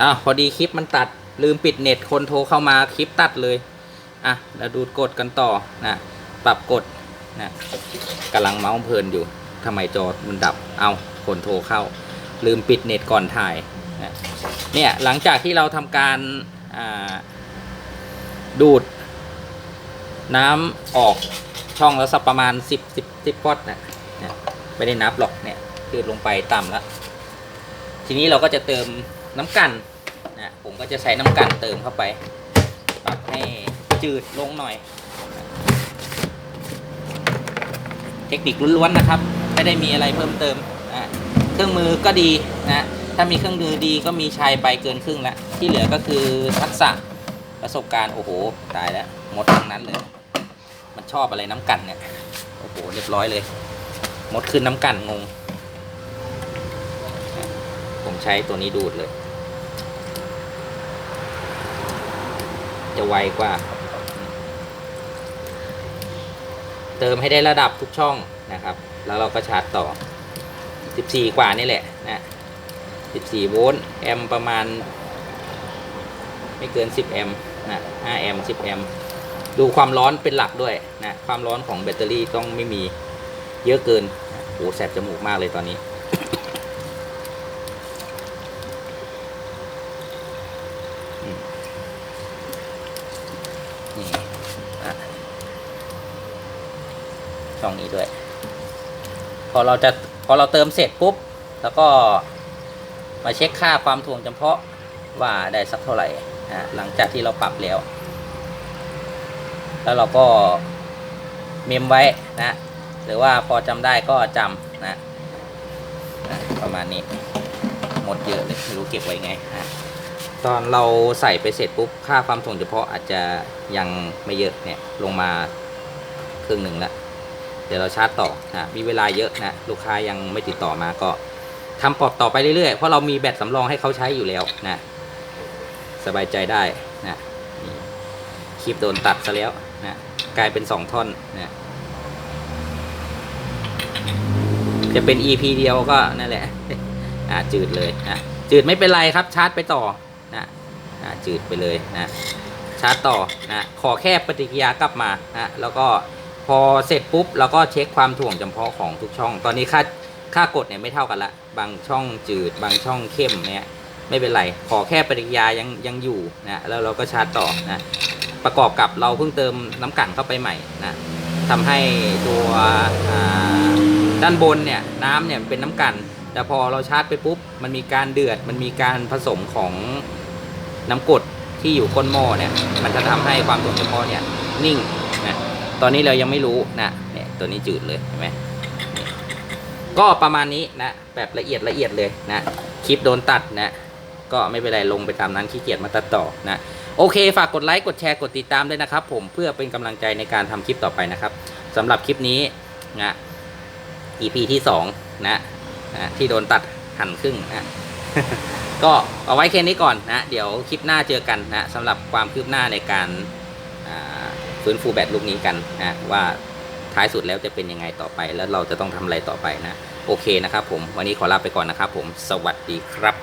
อ้าวพอดีคลิปมันตัดลืมปิดเน็ตคนโทรเข้ามาคลิปตัดเลย อะแล้วดูกดกันต่อนะปรับกดนะกำลังเมาส์เพลินอยู่ทำไมจอมันดับเอาคนโทรเข้า ลืมปิดเน็ตก่อนถ่ายนะเนี่ยหลังจากที่เราทำการดูด น้ำออกช่องแล้วสักประมาณ 10 10 10ฟอตนะเนี่ยไม่ได้นับหรอกเนี่ยคือลงไปต่ำแล้ว ทีนี้เราก็จะเติม น้ำกันนะผมก็จะใช้น้ำกันเติมเข้าไปปรับให้จืดลงหน่อย เทคนิคล้วนๆนะครับ ไม่ได้มีอะไรเพิ่มเติมนะเครื่องมือก็ดีนะถ้ามีเครื่องมือดีก็มีชัยไปเกินครึ่งแล้วที่เหลือก็คือทักษะประสบการณ์โอ้โหตายแล้วหมดทั้งนั้นเลย มันชอบอะไรน้ำกันเนี่ยโอ้โหเรียบร้อยเลยหมดขึ้นน้ำกันงง ผมใช้ตัวนี้ดูดเลย จะไวกว่า เติมให้ได้ระดับทุกช่องนะครับ แล้วเราก็ชาร์จต่อ 14 กว่านี่แหละนะ14 โวลต์แอมป์ประมาณ ไม่เกิน 10 แอมป์นะ5แอมป์10 แอมป์ดูความร้อนเป็นหลักด้วยนะความร้อนของแบตเตอรี่ต้องไม่มีเยอะเกินโอ้โหแสบจมูกมากเลยตอนนี้ นี่อะช่องนี้ด้วย พอเราจะพอเราเติมเสร็จปุ๊บ แล้วก็มาเช็คค่าความถ่วงจำเพาะว่าได้สักเท่าไหร่หลังจากที่เราปรับแล้ว แล้วเราก็เมมไว้นะ หรือว่าพอจำได้ก็จำนะอะประมาณนี้ หมดเยอะเลยไม่รู้เก็บไว้ไงอะ ตอนเราใส่ไปเสร็จปุ๊บค่าความถ่วงเฉพาะอาจจะยังไม่เยอะเนี่ยลงมาครึ่งหนึ่งแล้วเดี๋ยวเราชาร์จต่อนะมีเวลาเยอะนะลูกค้ายังไม่ติดต่อมาก็ทำปอบต่อไปเรื่อยๆเพราะเรามีแบตสำรองให้เขาใช้อยู่แล้วนะสบายใจได้นะคลิปโดนตัดซะแล้วนะกลายเป็นสองท่อนนะจะเป็น EP เดียวก็นั่นแหละอ่าจืดเลยนะจืดไม่เป็นไรครับชาร์จไปต่อ นะอ่าจืดไปเลยนะชาร์จต่อนะขอแค่ปฏิกิริยากลับมานะแล้วก็พอเสร็จปุ๊บเราก็เช็คความถ่วงจำเพาะของทุกช่อง ตอนนี้ค่าค่ากดเนี่ยไม่เท่ากันละ บางช่องจืด บางช่องเข้มเนี่ยไม่เป็นไร ขอแค่ปฏิกิริยายังยังอยู่นะแล้วเราก็ชาร์จต่อนะประกอบกับเราเพิ่งเติมน้ำกั่นเข้าไปใหม่นะทำให้ตัวด้านบนเนี่ยน้ำเนี่ยเป็นน้ำกั่นแต่พอเราชาร์จไปปุ๊บมันมีการเดือดมันมีการผสมของ น้ำกรดที่อยู่ก้นหม้อเนี่ย มันจะทำให้ความถ่วงเฉพาะเนี่ยนิ่งนะตอนนี้เรายังไม่รู้นะเนี่ยตัวนี้จืดเลยเห็นไหมก็ประมาณนี้นะแบบละเอียดละเอียดเลยนะคลิปโดนตัดนะก็ไม่เป็นไรลงไปตามนั้นขี้เกียจมาตัดต่อนะโอเค ฝากกดไลค์กดแชร์กดติดตามด้วยนะครับ ผมเพื่อเป็นกำลังใจในการทำคลิปต่อไปนะครับสำหรับคลิปนี้นะ EP ที่สองนะนะที่โดนตัดหั่นครึ่งนะ ก็เอาไว้แค่นี้ก่อนนะ เดี๋ยวคลิปหน้าเจอกันนะสำหรับความคืบหน้าในการฟื้นฟูแบตลูกนี้กันนะว่าท้ายสุดแล้วจะเป็นยังไงต่อไป แล้วเราจะต้องทำอะไรต่อไปนะ โอเคนะครับผม วันนี้ขอลาไปก่อนนะครับผม สวัสดีครับ